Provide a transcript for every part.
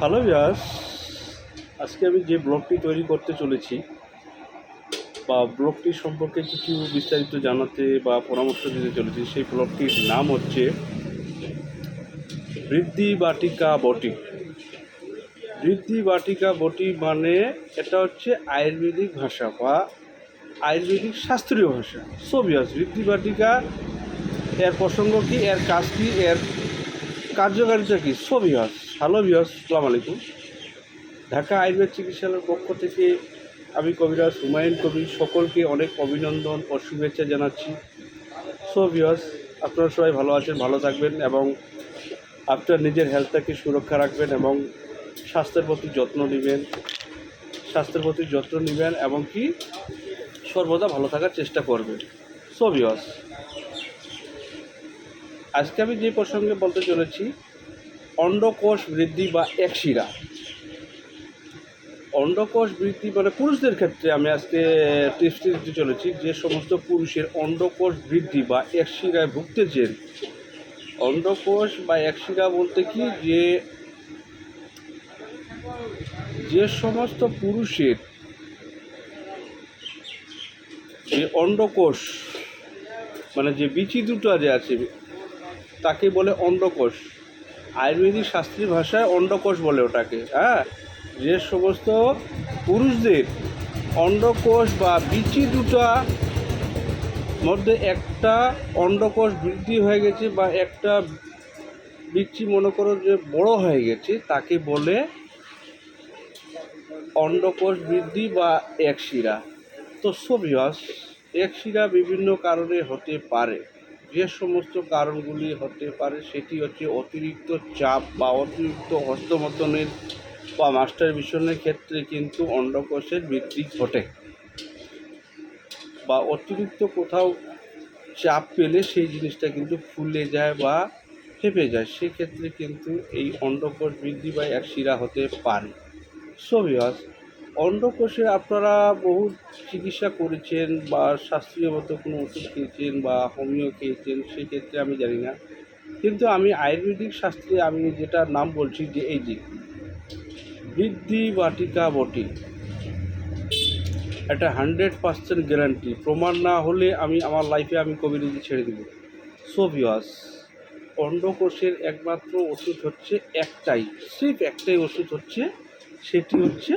Hello ইয়াস আজকে আমি যে ব্লগটি তৈরি করতে চলেছি বা ব্লগটি সম্পর্কে কিছু বিস্তারিত জানাতে বা পরামর্শ দিতে চলেছি, সেই ব্লগটির নাম হচ্ছে বৃদ্ধি বাটিকা বটি। বৃদ্ধি বাটিকা বটি মানে এটা হচ্ছে আয়ুর্বেদিক ভাষা বা আয়ুর্বেদিক শাস্ত্রীয় ভাষা। সোভিয়াস বৃদ্ধি বাটিকা, এর প্রসঙ্গ কি, এর কাজ কি, এর কার্যকারিতা কি? সোভিয়াস হ্যালো বিহস সালাম আলাইকুম। ঢাকা আয়ুর্বেদ চিকিৎসালয়ের পক্ষ থেকে আমি কবিরাজ হুমায়ুন কবি সকলকে অনেক অভিনন্দন ও শুভেচ্ছা জানাচ্ছি। সো ভিয়াস আপনারা সবাই ভালো আছেন, ভালো থাকবেন এবং আপনার নিজের হেলথটাকে সুরক্ষা রাখবেন এবং স্বাস্থ্যের প্রতি যত্ন নেবেন। স্বাস্থ্যের প্রতি যত্ন নেবেন এবং কি? সর্বদা ভালো থাকার চেষ্টা করবেন। সো ভিয়াস আজকে আমি যে প্রসঙ্গে বলতে চলেছি, অন্ডকোষ বৃদ্ধি বা একশিরা। অন্ডকোষ বৃদ্ধি মানে পুরুষদের ক্ষেত্রে আমি আজকে টিপসটি দিতে চলেছি যে সমস্ত পুরুষের অন্ডকোষ বৃদ্ধি বা একশিরায় ভুগতেছেন অন্ডকোষ বা একশিরা বলতে কি যে যে সমস্ত পুরুষের যে অন্ডকোষ মানে যে বিচি দুটো যে আছে তাকে বলে অন্ডকোষ। আয়ুর্বেদিক শাস্ত্রীয় ভাষায় অন্ডকোষ বলে ওটাকে হ্যাঁ? যে সমস্ত পুরুষদের অন্ডকোষ বা বিচি দুটা মধ্যে একটা অন্ডকোষ বৃদ্ধি হয়ে গেছে বা একটা বিচি মনে করো যে বড় হয়ে গেছে, তাকে বলে অন্ডকোষ বৃদ্ধি বা একশিরা তো সোভিয়াস একশিরা বিভিন্ন কারণে হতে পারে। যে সমস্ত কারণগুলি হতে পারে, সেটি হচ্ছে অতিরিক্ত চাপ বা অতিরিক্ত হস্তমতনের বা মাস্টার মিশনের ক্ষেত্রে কিন্তু অন্ডকোষের বৃদ্ধি ঘটে। বা অতিরিক্ত কোথাও চাপ পেলে সেই জিনিসটা কিন্তু ফুলে যায় বা ফেপে যায়। সেক্ষেত্রে কিন্তু এই অন্ডকোষ বৃদ্ধি বা এক শিরা হতে পারে। সোভিয়াস অন্ডকোষে আপনারা বহু চিকিৎসা করেছেন বা শাস্ত্রীয়গত কোনো ওষুধ খেয়েছেন বা হোমিও খেয়েছেন, সেক্ষেত্রে আমি জানি না। কিন্তু আমি আয়ুর্বেদিক শাস্ত্রে আমি যেটা নাম বলছি যে এই যে বৃদ্ধি বাটিকা বটি। এটা হান্ড্রেড পার্সেন্ট গ্যারান্টি। প্রমাণ না হলে আমি আমার লাইফে আমি কবিরাজি ছেড়ে দেব। সোভিয়াস অন্ডকোষের একমাত্র ওষুধ হচ্ছে একটাই, সির্ফ একটাই ওষুধ হচ্ছে, সেটি হচ্ছে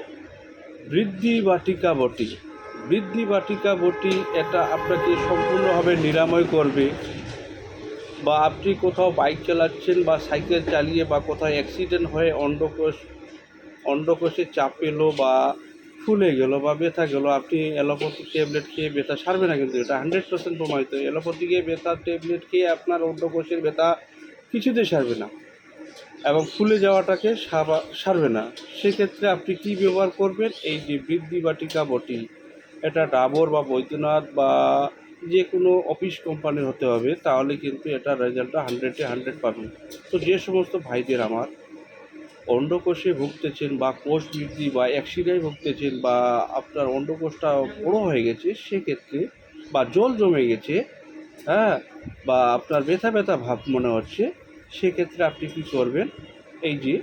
বৃদ্ধি বাটিকা বটি। বৃদ্ধি বাটিকা বটি এটা আপনাকে সম্পূর্ণভাবে নিরাময় করবে বা আপনি কোথাও বাইক চালাচ্ছেন বা সাইকেল চালিয়ে বা কোথাও অ্যাক্সিডেন্ট হয়ে অন্ডকোষ অন্ডকোষে চাপ এলো বা ফুলে গেল বা ব্যথা গেল, আপনি অ্যালোপ্যাথিক ট্যাবলেট খেয়ে ব্যথা সারবে না কিন্তু এটা হান্ড্রেড পার্সেন্ট প্রমাণিত। অ্যালোপ্যাথিকে ব্যথা ট্যাবলেট খেয়ে আপনার অন্ডকোষের ব্যথা কিছুতেই সারবে না। এবং ফুলে যাওয়াটাকে সারবে না। সেক্ষেত্রে আপনি কি ব্যবহার করবেন? এই যে বৃদ্ধি বাটিকা বটি। এটা ডাবর বা বৈদ্যনাথ বা যে কোনো অফিস কোম্পানির হতে হবে, তাহলে কিন্তু এটা রেজাল্টটা হান্ড্রেডে হান্ড্রেড পাবেন। তো যে সমস্ত ভাইদের আমার অন্ডকোষে ভুগতেছেন বা কোষ বৃদ্ধি বা একশিরায় ভুগতেছেন বা আপনার অন্ডকোষটা বড় হয়ে গেছে, সেক্ষেত্রে বা জল জমে গেছে হ্যাঁ বা আপনার ব্যথা ব্যথা ভাব মনে হচ্ছে সেক্ষেত্রে আপনি কী করবেন? এই যে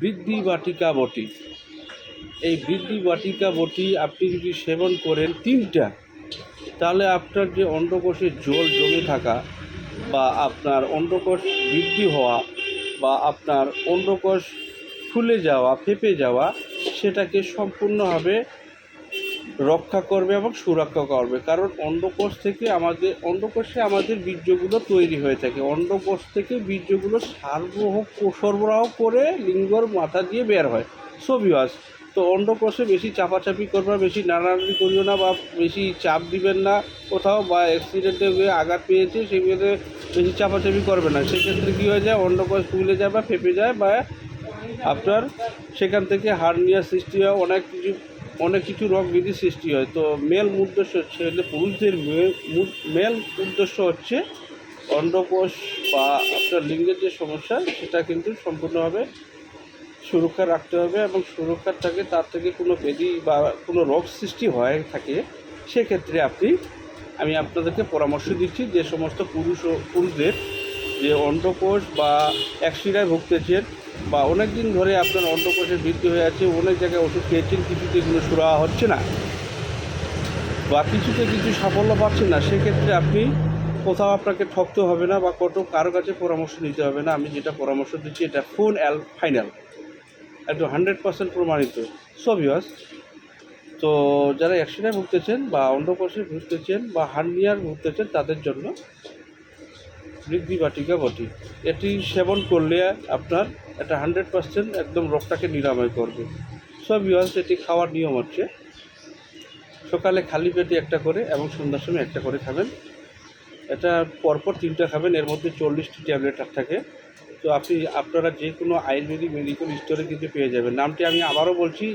বৃদ্ধি বাটিকা বটি। এই বৃদ্ধি বাটিকা বটি আপনি যদি সেবন করেন তিনটা, তাহলে আপনার যে অন্ডকোষে জল জমে থাকা বা আপনার অন্ডকোষ বৃদ্ধি হওয়া বা আপনার অন্ডকোষ ফুলে যাওয়া, ফেপে যাওয়া, সেটাকে সম্পূর্ণভাবে রক্ষা করবে এবং সুরক্ষা করবে। কারণ অন্ডকোষ থেকে আমাদের, অন্ডকোষে আমাদের বীর্যগুলো তৈরি হয়ে থাকে। অন্ডকোষ থেকে বীর্যগুলো সরবরাহ সরবরাহ করে লিঙ্গর মাথা দিয়ে বের হয়। সোভিয়াস তো অন্ডকোষে বেশি চাপাচাপি করবে, বেশি নাড়ানাড়ি করিও না বা বেশি চাপ দিবেন না। কোথাও বা অ্যাক্সিডেন্টে আঘাত পেয়েছে সেগুলোতে বেশি চাপাচাপি করবে না। সেক্ষেত্রে কী হয়ে যায়, অন্ডকোষ ফুলে যায় বা ফেপে যায় বা আপনার সেখান থেকে হার্নিয়ার সৃষ্টি হয়, অনেক কিছু অনেক কিছু রোগ বিধি সৃষ্টি হয়। তো মেল উদ্দেশ্য হচ্ছে পুরুষদের মেল উদ্দেশ্য হচ্ছে অন্ডকোষ বা আপনার লিঙ্গের যে সমস্যা, সেটা কিন্তু সম্পূর্ণভাবে সুরক্ষা রাখতে হবে এবং সুরক্ষার থাকে তার থেকে কোনো ব্যাধি বা কোনো রোগ সৃষ্টি হয়ে থাকে, সেক্ষেত্রে আপনি, আমি আপনাদেরকে পরামর্শ দিচ্ছি যে সমস্ত পুরুষ ও পুরুষদের যে অন্ডকোষ বা একশিরায় ভুগতেছেন বা অনেক দিন ধরে আপনার অন্ডকোষের বৃদ্ধি হয়ে আছে, অনেক জায়গায় ওষুধ খেয়েছেন, কিছুতে এগুলো সুরা হচ্ছে না বা কিছুতে কিছু সাফল্য পাচ্ছেন না, সেক্ষেত্রে আপনি কোথাও আপনাকে ঠকতে হবে না বা কত কারও কাছে পরামর্শ নিতে হবে না। আমি যেটা পরামর্শ দিচ্ছি, এটা ফোন অ্যাল ফাইনাল একটু হান্ড্রেড পার্সেন্ট প্রমাণিত। সবিয়াস তো যারা অ্যাক্সিডেন্ট ভুগতেছেন বা অন্ডকোষে ভুগতেছেন বা হার্নিয়ার ভুগতেছেন, তাদের জন্য বৃদ্ধি বাটিকা বটি। এটি সেবন করলে আপনার এটা হান্ড্রেড পার্সেন্ট একদম রোগটাকে নিরাময় করবে। সব ইউজ এটি খাওয়ার নিয়ম হচ্ছে, সকালে খালি পেটে একটা করে এবং সন্ধ্যার সময় একটা করে খাবেন। এটা পরপর তিনটা খাবেন, এর মধ্যে চল্লিশটি ট্যাবলেট থাকে। তো আপনি, আপনারা যে কোনো আয়ুর্বেদিক মেডিকেল স্টোরে কিন্তু পেয়ে যাবেন। নামটি আমি আবারও বলছি,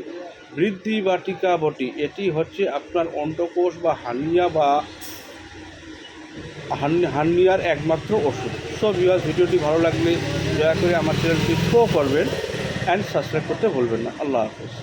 বৃদ্ধি বাটিকা বটি। এটি হচ্ছে আপনার অন্ডকোষ বা হানিয়া বা হার্নিয়ার একমাত্র ওষুধ। সো ভিউয়ার্স ভিডিওটি ভালো লাগলে দয়া করে আমার চ্যানেলটি শো করবেন অ্যান্ড সাবস্ক্রাইব করতে ভুলবেন না। আল্লাহ হাফেজ।